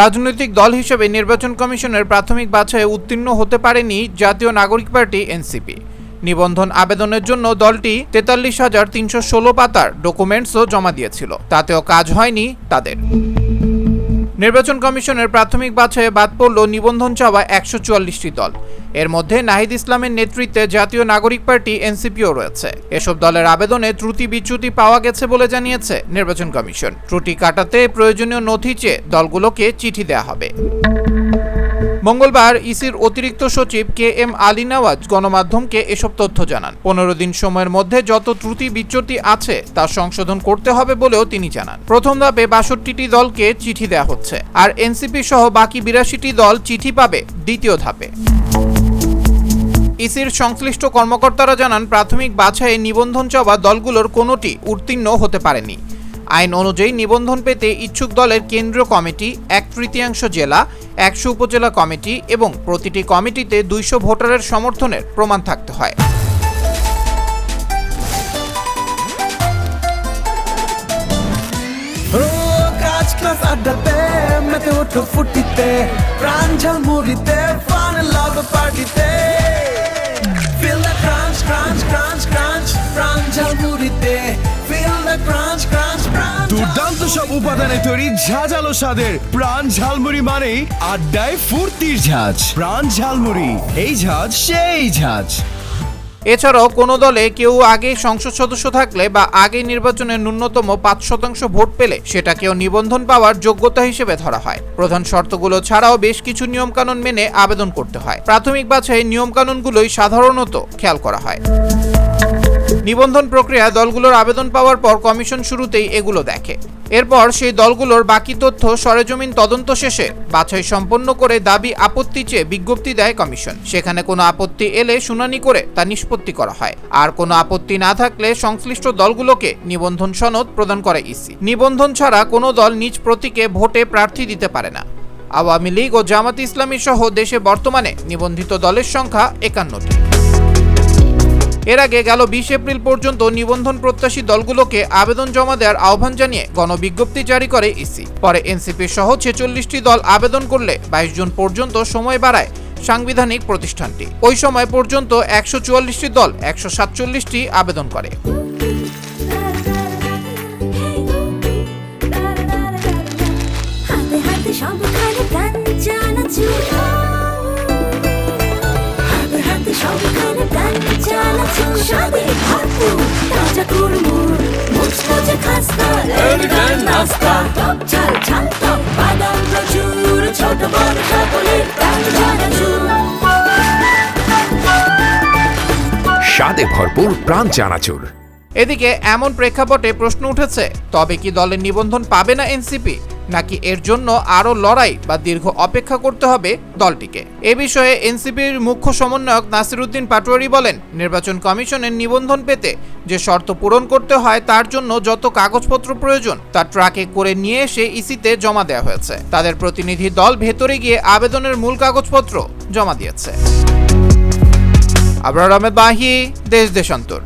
রাজনৈতিক দল হিসেবে নির্বাচন কমিশনের প্রাথমিক বাছাইয়ে উত্তীর্ণ হতে পারেনি জাতীয় নাগরিক পার্টি এনসিপি। নিবন্ধন আবেদনের জন্য দলটি তেতাল্লিশ হাজার তিনশো ষোলো পাতার ডকুমেন্টসও জমা দিয়েছিল। তাতেও কাজ হয়নি তাদের। নির্বাচন কমিশনের প্রাথমিক বাছাইয়ে বাদ পড়ল নিবন্ধন চাওয়া একশো চুয়াল্লিশটি দল। এর মধ্যে নাহিদ ইসলামের নেতৃত্বে জাতীয় নাগরিক পার্টি এনসিপিও রয়েছে। এসব দলের আবেদনে ত্রুটি বিচ্যুতি পাওয়া গেছে বলে জানিয়েছে নির্বাচন কমিশন। ত্রুটি কাটাতে প্রয়োজনীয় নথি চেয়ে দলগুলোকে চিঠি দেওয়া হবে। মঙ্গলবার ইসির অতিরিক্ত সচিব কে এম আলী নওয়াজ গণমাধ্যমকে এসব তথ্য জানান। পনেরো দিন সময়ের মধ্যে যত ত্রুটি বিচ্যুতি আছে, তা সংশোধন করতে হবে বলেও তিনি জানান। প্রথম ধাপে বাষট্টিটি দলকে চিঠি দেওয়া হচ্ছে। আর এনসিপি সহ বাকি বিরাশিটি দল চিঠি পাবে দ্বিতীয় ধাপে। ইসির সংশ্লিষ্ট কর্মকর্তারা জানান, প্রাথমিক বাছাইয়ে নিবন্ধন চাওয়া দলগুলোর কোনোটি উত্তীর্ণ হতে পারেনি। আইন অনুযায়ী নিবন্ধন পেতে ইচ্ছুক দলের কেন্দ্রীয় কমিটি, এক তৃতীয়াংশ জেলা, একশো উপজেলা কমিটি এবং প্রতিটি কমিটিতে দুইশো ভোটারের সমর্থনের প্রমাণ থাকতে হয়। ওঠো ফুটিতে, প্রাণ ঝালমুড়িতে ফান লাভ পার্টিতে crunch, crunch, crunch, crunch প্রাণ ঝালমুড়িতে Feel the crunch, crunch, crunch দুর্দান্ত সব উপাদানে তৈরি ঝাঁঝালো স্বাদের প্রাণ ঝালমুড়ি মানেই আড্ডায় ফুর্তির ঝাঁজ। প্রাণ ঝালমুড়ি এই ঝাঁজ সেই ঝাঁজ। এছাড়াও কোনো দলে কেউ আগে সংসদ সদস্য থাকলে বা আগে নির্বাচনে ন্যূনতম পাঁচ শতাংশ ভোট পেলে সেটাকেও নিবন্ধন পাওয়ার যোগ্যতা হিসেবে ধরা হয়। প্রধান শর্তগুলো ছাড়াও বেশ কিছু নিয়মকানুন মেনে আবেদন করতে হয়। প্রাথমিক বাছাই নিয়মকানুনগুলোই সাধারণত খেয়াল করা হয়। নিবন্ধন প্রক্রিয়া দলগুলোর আবেদন পাওয়ার পর কমিশন শুরুতেই এগুলো দেখে। এরপর সেই দলগুলোর বাকি তথ্য সরেজমিন তদন্ত শেষে বাছাই সম্পন্ন করে দাবি আপত্তি চেয়ে বিজ্ঞপ্তি দেয় কমিশন। সেখানে কোনো আপত্তি এলে শুনানি করে তা নিষ্পত্তি করা হয়। আর কোনো আপত্তি না থাকলে সংশ্লিষ্ট দলগুলোকে নিবন্ধন সনদ প্রদান করে ইসি। নিবন্ধন ছাড়া কোনো দল নিজ প্রতীকে ভোটে প্রার্থী দিতে পারে না। আওয়ামী লীগ ও জামাত ইসলামী সহ দেশে বর্তমানে নিবন্ধিত দলের সংখ্যা একান্নটি। এর আগে গেল বিশ এপ্রিল পর্যন্ত নিবন্ধন প্রত্যাশী দলগুলোকে আবেদন জমা দেওয়ার আহ্বান জানিয়ে গণবিজ্ঞপ্তি জারি করে ইসি। পরে এনসিপি সহ ছেচল্লিশটি দল আবেদন করলে বাইশ জুন পর্যন্ত সময় বাড়ায় সাংবিধানিক প্রতিষ্ঠানটি। ওই সময় পর্যন্ত একশো চুয়াল্লিশটি দল একশো সাতচল্লিশটি আবেদন করে। হাতে হাতে স্বাদে ভরপুর প্রাণ চানাচুর। এদিকে এমন প্রেক্ষাপটে প্রশ্ন উঠেছে, তবে কি দলের নিবন্ধন পাবে না এনসিপি? নাকি এর জন্য আরও লড়াই বা দীর্ঘ অপেক্ষা করতে হবে দলটিকে? এ বিষয়ে এনসিপির মুখ্য সমন্বয়ক নাসিরুদ্দিন পাটোয়ারি বলেন, নির্বাচন কমিশনের নিবন্ধন পেতে যে শর্ত পূরণ করতে হয় তার জন্য যত কাগজপত্র প্রয়োজন, তা ট্রাকে করে নিয়ে এসে ইসিতে জমা দেওয়া হয়েছে। তাদের প্রতিনিধি দল ভেতরে গিয়ে আবেদনের মূল কাগজপত্র জমা দিয়েছে। আবরার আহমেদ বাহি, দেশ দেশান্তর।